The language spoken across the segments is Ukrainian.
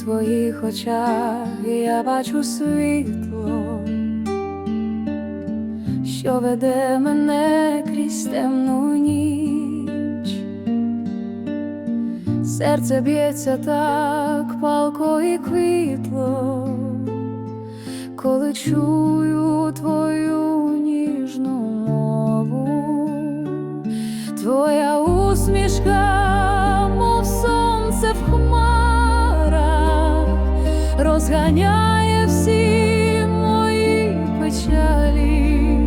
твоїх очах я бачу світло, що веде мене крізь темну ніч. Серце б'ється так палко і квітло, коли чую твою розганяє всі мої печалі,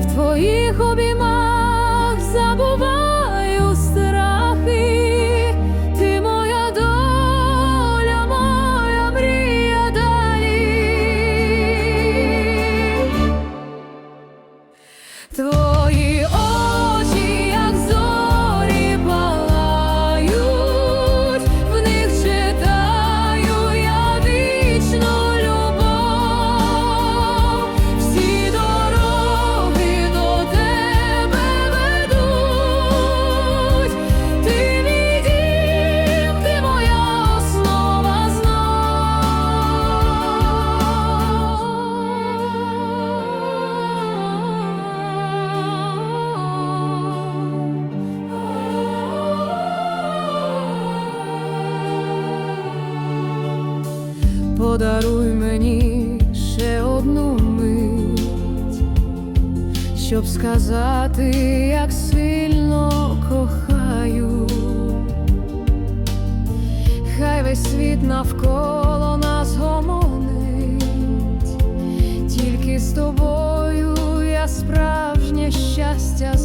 в твоїх обіймах забуваю страхи, ти моя доля, моя мрія далі. Твої Подаруй мені ще одну мить, щоб сказати, як сильно кохаю. Хай весь світ навколо нас гомонить, тільки з тобою я справжнє щастя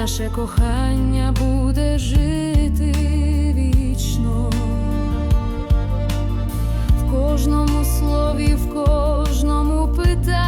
наше кохання буде жити вічно. В кожному слові, в кожному питанні.